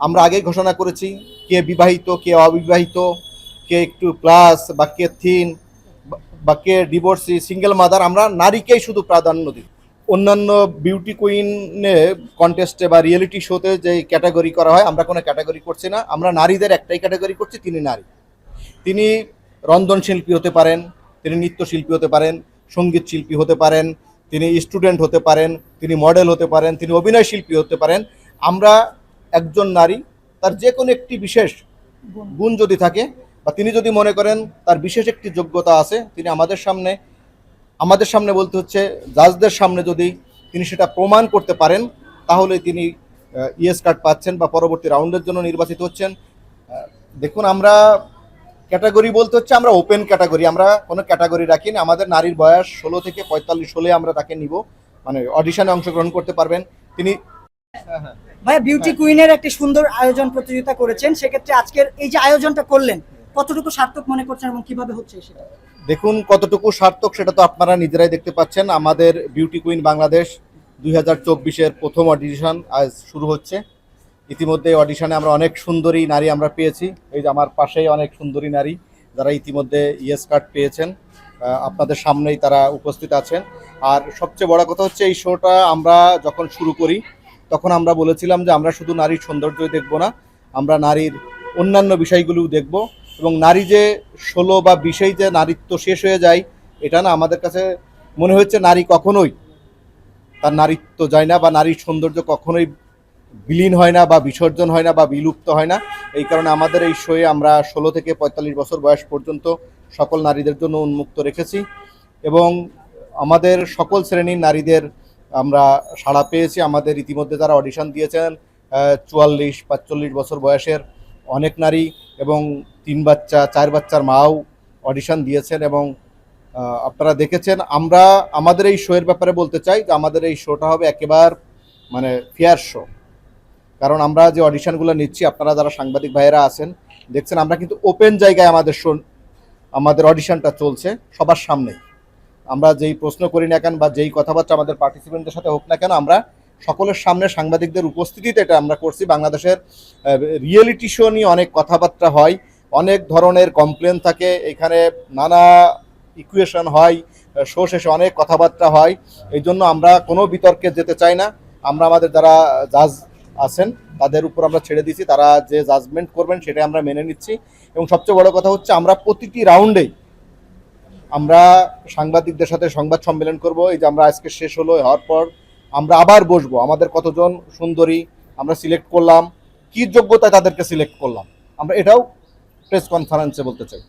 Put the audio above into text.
আমরা আগেই ঘোষণা করেছি কে বিবাহিত, কে অবিবাহিত, কে একটু প্লাস বা কে থিন বা কে ডিভোর্সি সিঙ্গেল মাদার আমরা নারীকেই শুধু প্রাধান্য দিই। অন্যান্য বিউটি কুইনে কন্টেস্টে বা রিয়েলিটি শোতে যে ক্যাটাগরি করা হয়, আমরা কোনো ক্যাটাগরি করছি না। আমরা নারীদের একটাই ক্যাটাগরি করছি, তিনি নারী। তিনি রন্ধন শিল্পী হতে পারেন, তিনি নৃত্যশিল্পী হতে পারেন, সংগীত শিল্পী হতে পারেন, তিনি স্টুডেন্ট হতে পারেন, তিনি মডেল হতে পারেন, তিনি অভিনয় শিল্পী হতে পারেন। আমরা একজন নারী তার যে কোনো একটি বিশেষ গুণ। যদি থাকে বা তিনি যদি মনে করেন তার বিশেষ একটি যোগ্যতা আছে তিনি আমাদের সামনে আমাদের সামনে বলতে হচ্ছে জাজদের সামনে যদি তিনি সেটা প্রমাণ করতে পারেন তাহলে তিনি ইএস কার্ড পাচ্ছেন বা পরবর্তী রাউন্ডের জন্য নির্বাচিত হচ্ছেন। দেখুন আমরা ক্যাটাগরি বলতে হচ্ছে আমরা ওপেন ক্যাটাগরি আমরা কোনো ক্যাটাগরি রাখিনি আমাদের নারীর বয়স ষোলো থেকে পঁয়তাল্লিশ হলে আমরা তাকে নিব মানে অডিশনে অংশগ্রহণ করতে পারবেন। তিনি ভাইয়া বিউটি কুইনের একটি সুন্দর আয়োজন প্রতিযোগিতা করেছেন সেক্ষেত্রে আজকের এই যে আয়োজনটা করলেন কতটুকু সার্থক মনে করছেন এবং কীভাবে হচ্ছে সেটা? দেখুন কতটুকু সার্থক সেটা তো আপনারা নিজেরাই দেখতে পাচ্ছেন। আমাদের বিউটি কুইন বাংলাদেশ দুই হাজার চব্বিশের প্রথম অডিশন আজ শুরু হচ্ছে। ইতিমধ্যে অডিশনে আমরা অনেক সুন্দরী নারী আমরা পেয়েছি। এই যে আমার পাশেই অনেক সুন্দরী নারী যারা ইতিমধ্যে ইয়েস কার্ড পেয়েছেন আপনাদের সামনেই তারা উপস্থিত আছেন। আর সবচেয়ে বড় কথা হচ্ছে এই শোটা আমরা যখন শুরু করি তখন আমরা বলেছিলাম যে আমরা শুধু নারীর সৌন্দর্যই দেখব না, আমরা নারীর অন্যান্য বিষয়গুলোও দেখব এবং নারী যে ষোলো বা বিশেই যে নারীত্ব শেষ হয়ে যায়, এটা না আমাদের কাছে মনে হচ্ছে নারী কখনোই তার নারীত্ব যায় না বা নারীর সৌন্দর্য কখনোই বিলীন হয় না বা বিসর্জন হয় না বা বিলুপ্ত হয় না। এই কারণে আমাদের এই শোয়ে আমরা ষোলো থেকে পঁয়তাল্লিশ বছর বয়স পর্যন্ত সকল নারীদের জন্য উন্মুক্ত রেখেছি এবং আমাদের সকল শ্রেণির নারীদের আমরা সাড়া পেয়েছি। আমাদের ইতিমধ্যে যারা অডিশন দিয়েছেন। চুয়াল্লিশ, পাঁচচল্লিশ বছর বয়সের অনেক নারী এবং তিন বাচ্চা, চার বাচ্চার মাও অডিশন দিয়েছেন এবং আপনারা দেখেছেন, আমরা আমাদের এই শোয়ের ব্যাপারে বলতে চাই যে আমাদের এই শোটা হবে একেবার মানে ফেয়ার শো কারণ আমরা যে অডিশনগুলো নিচ্ছি, আপনারা যারা সাংবাদিক ভাইয়েরা আছেন, দেখছেন আমরা কিন্তু ওপেন জায়গায় আমাদের শো আমাদের অডিশনটা চলছে সবার সামনে আমরা যেই প্রশ্ন করি না কেন বা যেই কথাবার্তা আমাদের পার্টিসিপেন্টদের সাথে হোক না কেন, আমরা সকলের সামনে সাংবাদিকদের উপস্থিতিতে এটা আমরা করছি। বাংলাদেশের রিয়েলিটি শো নিয়ে অনেক কথাবার্তা হয়, অনেক ধরনের কমপ্লেন থাকে, এখানে নানা ইকুয়েশন হয় শো শেষে অনেক কথাবার্তা হয়। এই জন্য আমরা কোনো বিতর্কে যেতে চাই না। আমরা আমাদের যারা জাজ আছেন, তাদের উপর আমরা ছেড়ে দিয়েছি। তারা যে জাজমেন্ট করবেন, সেটাই আমরা মেনে নিচ্ছি। এবং সবচেয়ে বড় কথা হচ্ছে, আমরা প্রতিটি রাউন্ডেই আমরা সাংবাদিকদের সাথে সংবাদ সম্মেলন করব। এই যে আমরা আজকে শেষ হলো হওয়ার পর আমরা আবার বসবো। আমাদের কতজন সুন্দরী আমরা সিলেক্ট করলাম, কি যোগ্যতায় তাদেরকে সিলেক্ট করলাম? আমরা এটাও প্রেস কনফারেন্সে বলতে চাই।